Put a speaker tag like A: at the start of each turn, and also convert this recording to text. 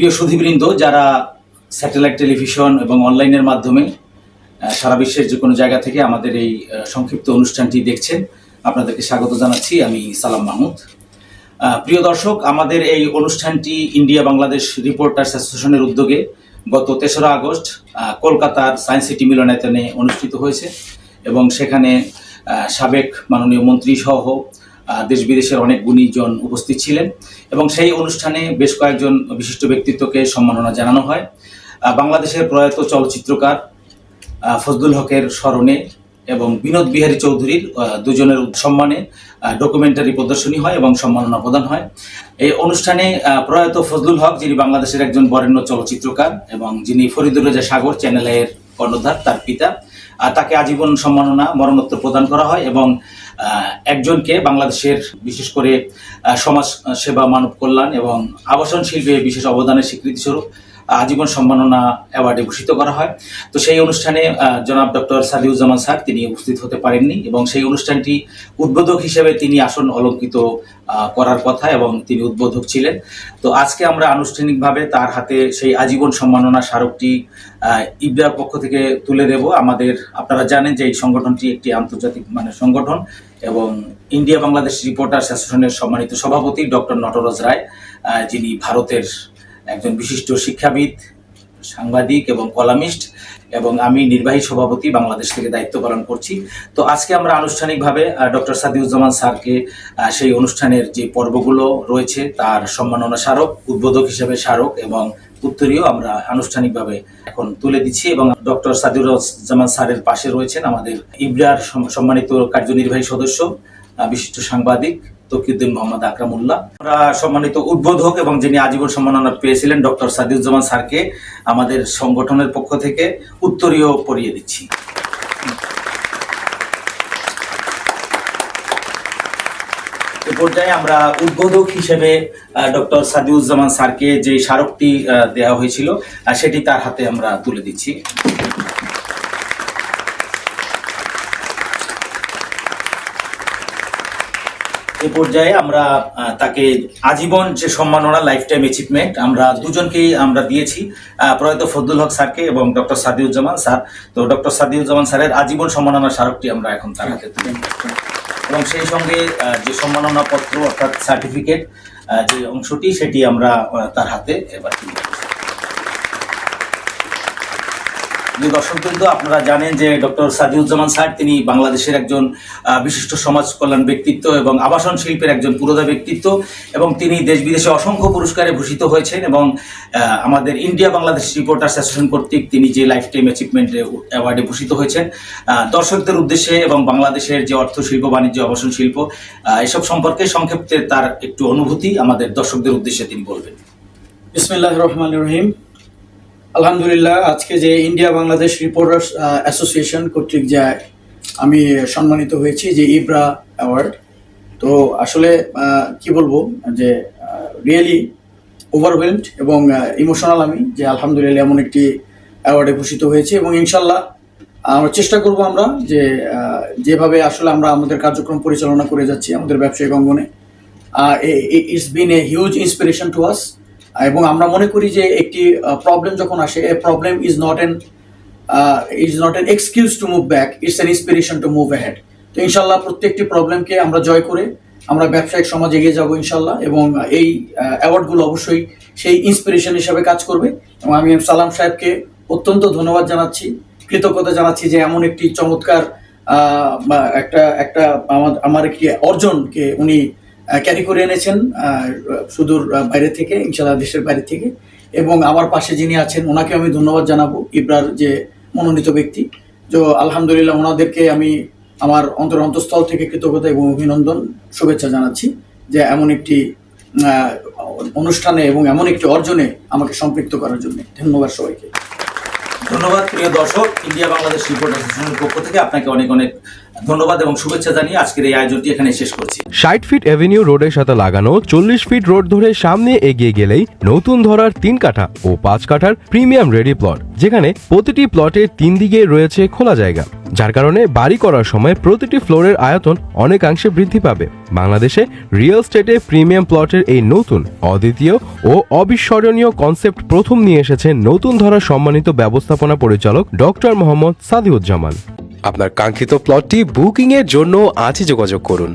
A: প্রিয় সুধীবৃন্দ, যারা satellite television এবং অনলাইনের মাধ্যমে সারা বিশ্বের যে কোনো জায়গা থেকে আমাদের এই সংক্ষিপ্ত অনুষ্ঠানটি দেখছেন, আপনাদেরকে স্বাগত জানাচ্ছি। আমি সালাম মাহমুদ। প্রিয় দর্শক, আমাদের এই অনুষ্ঠানটি ইন্ডিয়া বাংলাদেশ রিপোর্টার্স অ্যাসোসিয়েশনের উদ্যোগে গত তেসরা আগস্ট কলকাতার সায়েন্স সিটি মিলনায়তনে অনুষ্ঠিত হয়েছে এবং সেখানে সাবেক মাননীয় মন্ত্রী সহ দেশ বিদেশের অনেক গুণীজন উপস্থিত ছিলেন এবং সেই অনুষ্ঠানে বেশ কয়েকজন বিশিষ্ট ব্যক্তিত্বকে সম্মাননা জানানো হয়। বাংলাদেশের প্রয়াত চলচ্চিত্রকার ফজলুল হকের স্মরণে এবং বিনোদ বিহারী চৌধুরীর দুজনের সম্মানে ডকুমেন্টারি প্রদর্শনী হয় এবং সম্মাননা প্রদান হয়। এই অনুষ্ঠানে প্রয়াত ফজলুল হক, যিনি বাংলাদেশের একজন বরেণ্য চলচ্চিত্রকার এবং যিনি ফরিদুর রেজা সাগর চ্যানেলের কর্ণধার, তার পিতা তাকে আজীবন সম্মাননা, মরণোত্তর প্রদান করা হয় এবং একজনকে বাংলাদেশের বিশেষ করে সমাজ সেবা, মানব কল্যাণ এবং আবাসন শিল্পে বিশেষ অবদানের স্বীকৃতিস্বরূপ আজীবন সম্মাননা অ্যাওয়ার্ডে ভূষিত করা হয়। তো সেই অনুষ্ঠানে জনাব ডক্টর সালিউজ্জামান স্যার তিনি উপস্থিত হতে পারেননি এবং সেই অনুষ্ঠানটি উদ্বোধক হিসেবে তিনি আসন অলঙ্কিত করার কথা এবং তিনি উদ্বোধক ছিলেন। তো আজকে আমরা আনুষ্ঠানিকভাবে তার হাতে সেই আজীবন সম্মাননা স্মারকটি ইবরার পক্ষ থেকে তুলে দেব। আমাদের, আপনারা জানেন যে এই সংগঠনটি একটি আন্তর্জাতিক মানে সংগঠন এবং ইন্ডিয়া বাংলাদেশ রিপোর্টার্স অ্যাসোসিয়েশনের সম্মানিত সভাপতি ডক্টর নটরাজ রায় যিনি ভারতের একজন বিশিষ্ট শিক্ষাবিদ, সাংবাদিক এবং কলামিস্ট, এবং আমি নির্বাহী সভাপতি বাংলাদেশ থেকে দায়িত্ব পালন করছি। তো আজকে আমরা আনুষ্ঠানিকভাবে ডক্টর সাদিউজ্জামান স্যারকে সেই অনুষ্ঠানের যে পর্বগুলো রয়েছে, তার সম্মাননা স্মারক, উদ্বোধক হিসেবে স্মারক এবং উত্তরীয় আমরা আনুষ্ঠানিকভাবে এখন তুলে দিচ্ছি এবং ডক্টর সাদিউজ্জামান স্যারের পাশে রয়েছেন আমাদের ইবরার সম্মানিত কার্যনির্বাহী সদস্য বিশিষ্ট সাংবাদিক তকিউদ্দিন মোহাম্মদ আকরামুল্লাহ। আমরা সম্মানিত উদ্বোধক এবং যিনি আজীবন সম্মাননা পেয়েছিলেন, ডক্টর সাদিউজ্জামান স্যারকে আমাদের সংগঠনের পক্ষ থেকে উত্তরীয় পরিয়ে দিচ্ছি। পর্যায়ে আমরা উদ্বোধক হিসেবে ডক্টর সাদিউজ্জামান স্যারকে যে স্মারকটি দেওয়া হয়েছিল সেটি তার হাতে আমরা তুলে দিচ্ছি। এ পর্যায়ে আমরা তাকে আজীবন যে সম্মাননা লাইফ টাইম অ্যাচিভমেন্ট আমরা দুজনকেই আমরা দিয়েছি। প্রয়াত ফজলুল হক স্যারকে এবং ডক্টর সাদিউজ্জামান স্যার। তো ডক্টর সাদিউজ্জামান স্যারের আজীবন সম্মাননা স্মারকটি আমরা এখন তার হাতে তুলে এবং সেই সঙ্গে যে সম্মাননা পত্র অর্থাৎ সার্টিফিকেট যে অংশটি, সেটি আমরা তার হাতে এবার তুলে দিচ্ছি। যে দর্শকবৃন্দ, আপনারা জানেন যে ডক্টর সাদিউজ্জামান স্যার, তিনি বাংলাদেশের একজন বিশিষ্ট সমাজ কল্যাণ ব্যক্তিত্ব এবং আবাসন শিল্পের একজন পুরোধা ব্যক্তিত্ব এবং তিনি দেশ বিদেশে অসংখ্য পুরস্কারে ভূষিত হয়েছেন এবং আমাদের ইন্ডিয়া বাংলাদেশ রিপোর্টার্স অ্যাসোসিয়েশন কর্তৃক তিনি যে লাইফ টাইম অ্যাচিভমেন্ট অ্যাওয়ার্ডে ভূষিত হয়েছেন দর্শকদের উদ্দেশ্যে এবং বাংলাদেশের যে অর্থ শিল্প, বাণিজ্য, আবাসন শিল্প এসব সম্পর্কে সংক্ষেপে তার একটু অনুভূতি আমাদের দর্শকদের উদ্দেশ্যে তিনি বলবেন।
B: বিসমিল্লাহ রহমান রহিম। আলহামদুলিল্লাহ, আজকে যে ইন্ডিয়া বাংলাদেশ রিপোর্টার্স অ্যাসোসিয়েশন কর্তৃক যে আমি সম্মানিত হয়েছি, যে ইব্রা অ্যাওয়ার্ড, তো আসলে কি বলব, যে রিয়েলি ওভারওয়েলড এবং ইমোশনাল আমি, যে আলহামদুলিল্লাহ এমন একটি অ্যাওয়ার্ডে ভূষিত হয়েছে এবং ইনশাল্লাহ, আমরা চেষ্টা করব আমরা যে যেভাবে আসলে আমরা আমাদের কার্যক্রম পরিচালনা করে যাচ্ছি আমাদের ব্যবসায়িক অঙ্গনে। It's been a huge inspiration to us এবং আমরা মনে করি যে একটি প্রবলেম যখন আসে a problem is not an is not an excuse to move back it's an inspiration to move ahead তো ইনশাল্লাহ প্রত্যেকটি প্রবলেমকে আমরা জয় করে আমরা ব্যবসায়িক সমাজ এগিয়ে যাব ইনশাল্লাহ এবং এই অ্যাওয়ার্ডগুলো অবশ্যই সেই ইন্সপিরেশন হিসাবে কাজ করবে এবং আমি সালাম সাহেবকে অত্যন্ত ধন্যবাদ জানাচ্ছি, কৃতজ্ঞতা জানাচ্ছি যে এমন একটি চমৎকার একটা একটা আমার আমার একটি অর্জনকে উনি ক্যারি করে এনেছেন সুদূর বাইরে থেকে ইনশাল্লাহ দেশের বাইরে থেকে। এবং আমার পাশে যিনি আছেন, ওনাকে আমি ধন্যবাদ জানাব, ইব্রার যে মনোনীত ব্যক্তি। তো আলহামদুলিল্লাহ, ওনাদেরকে আমি আমার অন্তর অন্তঃস্থল থেকে কৃতজ্ঞতা এবং অভিনন্দন, শুভেচ্ছা জানাচ্ছি যে এমন একটি অনুষ্ঠানে এবং এমন একটি অর্জনে আমাকে সম্পৃক্ত করার জন্য। ধন্যবাদ সবাইকে।
A: ধন্যবাদ, প্রিয় দর্শক, ইন্ডিয়া বাংলাদেশ রিপোর্ট অ্যাসোসিয়েশনের পক্ষ থেকে আপনাকে অনেক অনেক ধন্যবাদ এবং শুভেচ্ছা জানিয়ে আজকের এই আয়োজনটি এখানে শেষ করছি।
C: ষাট ফিট অ্যাভিনিউ রোডের সাথে লাগানো, চল্লিশ ফিট রোড ধরে সামনে এগিয়ে গেলেই নতুন ধরার তিন কাঠা ও পাঁচ কাঠার প্রিমিয়াম রেডি প্লট, যেখানে প্রতিটি প্লটের তিন দিকে রয়েছে খোলা জায়গা। যার কারণে বাড়ি করার সময় প্রতিটি ফ্লোরের আয়তন অনেকাংশে বৃদ্ধি পাবে। বাংলাদেশে রিয়েল স্টেটে প্রিমিয়াম প্লটের এই নতুন, অদ্বিতীয় ও অবিস্মরণীয় কনসেপ্ট প্রথম নিয়ে এসেছে নতুন ধরা সম্মানিত ব্যবস্থাপনা পরিচালক ডক্টর মোহাম্মদ সাদিউজ্জামান। আপনার কাঙ্ক্ষিত প্লটটি বুকিংয়ের জন্য আজই যোগাযোগ করুন।